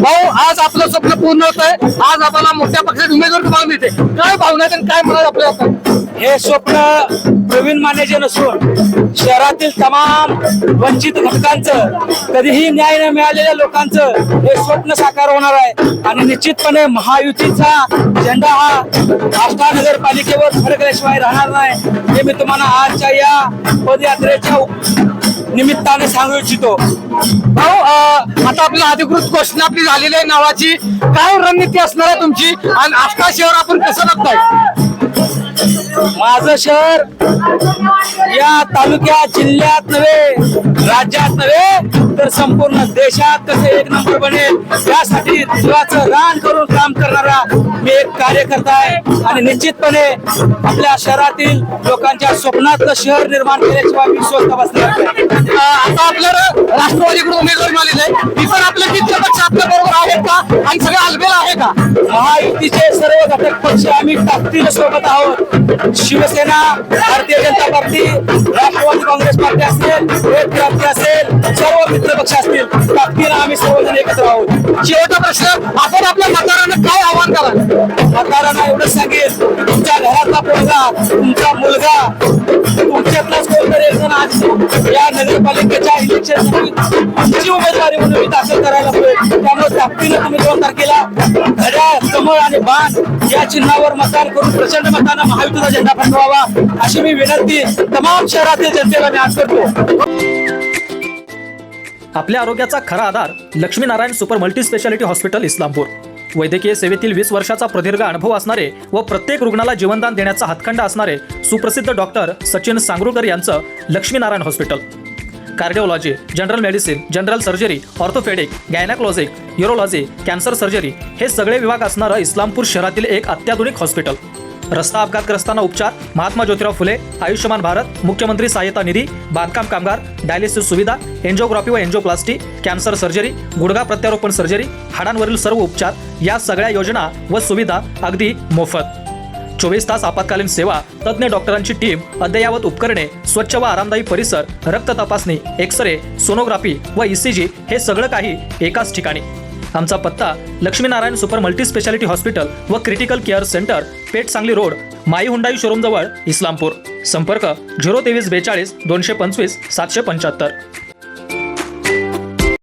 भाऊ आज आपलं स्वप्न पूर्ण होत आहे. आज आपल्याला मोठ्या पक्षात उमेदवार तुम्हाला मिळते. काय भावना आहेत आणि काय म्हणत आपल्याला हे स्वप्न प्रवीण मानेचे नसून शहरातील तमाम वंचित घटकांचं कधीही न्याय न मिळालेल्या लोकांचं हे स्वप्न साकार होणार आहे. आणि निश्चितपणे महायुतीचा झेंडा हा आष्टा नगरपालिकेवर फडकल्याशिवाय राहणार नाही. हे मी तुम्हाला आजच्या या पदयात्रेच्या निमित्ताने सांगू इच्छितो. भाऊ आता आपली अधिकृत घोषणा आपली झालेली आहे नावाची. काय रणनीती असणार आहे तुमची? आणि आष्टा शहर आपण कसं बघताय माझं शहर या तालुक्यात जिल्ह्यात नव्हे. राज्यात नव्हे तर संपूर्ण देशात कसे एक नंबर बनेल यासाठी जीवाचं रान करून काम करणारा मी एक कार्यकर्ता आहे. आणि निश्चितपणे आपल्या शहरातील लोकांच्या स्वप्नातलं शहर निर्माण केल्याशिवाय मी स्वतः बसणार आता आपल्याला राष्ट्रवादीकडून उमेदवार मिळालेले आहे मी पण आपलं मित्र पक्ष आपल्या बरोबर आहेत का? आणि सगळे अलबेल आहे का? महायुतीचे सर्व घटक पक्ष आम्ही ताकदीने सोबत आहोत. शिवसेना भारतीय जनता पार्टी राष्ट्रवादी काँग्रेस पार्टी असेल एक क्रांती असेल सर्व मित्र पक्ष असतील ताकदीनं आम्ही सर्वजण एकत्र आहोत. शेवटचा प्रश्न आपण आपल्या मतदारांना काय आव्हान कराल? मतदारांना एवढंच सांगेल तुमच्या घरातला पोरगा तुमचा मुलगा तुमच्यातलाच कोणतरी एक जण आज या नगरपालिकेच्या इलेक्शन ताकदीनं तारखेला घड्याळ कमळ आणि बाण या चिन्हावर मतदान करून प्रचंड मतानं महायुतीचा झेंडा फडकवावा अशी मी विनंती तमाम शहरातील जनतेला मी आज करतो. आपल्या आरोग्याचा खरा आधार Laxminarayan super multi speciality hospital Islampur. वैद्यकीय सेवेतील वीस वर्षाचा प्रदीर्घ अनुभव असणारे व प्रत्येक रुग्णाला जीवनदान देण्याचा हातखंडा असणारे सुप्रसिद्ध डॉक्टर सचिन सांगरुकर यांचं Laxminarayan hospital. Cardiology general medicine general surgery orthopaedic gynaecologic urology cancer surgery हे सगळे विभाग असणारं इस्लामपूर शहरातील एक अत्याधुनिक हॉस्पिटल. रस्ता अपघातग्रस्तांना उपचार महात्मा ज्योतिराव फुले आयुष्यमान भारत मुख्यमंत्री सहाय्यता निधी बांधकाम कामगार डायलिसिस सुविधा एन्जिओग्राफी व एन्जिओप्लास्टी कॅन्सर सर्जरी गुडघा प्रत्यारोपण सर्जरी हाडांवरील सर्व उपचार या सगळ्या योजना व सुविधा अगदी मोफत. चोवीस तास आपत्कालीन सेवा तज्ज्ञ डॉक्टरांची टीम अद्ययावत उपकरणे स्वच्छ व आरामदायी परिसर रक्त तपासणी एक्स रे सोनोग्राफी व ईसीजी हे सगळं काही एकाच ठिकाणी. आमचा पत्ता Laxminarayan super multi speciality hospital व critical care centre Peth Sangli road my Hyundai showroom जवळ इस्लामपूर. संपर्क झिरो तेवीस बेचाळीस दोनशे पंचवीस सातशे पंच्याहत्तर.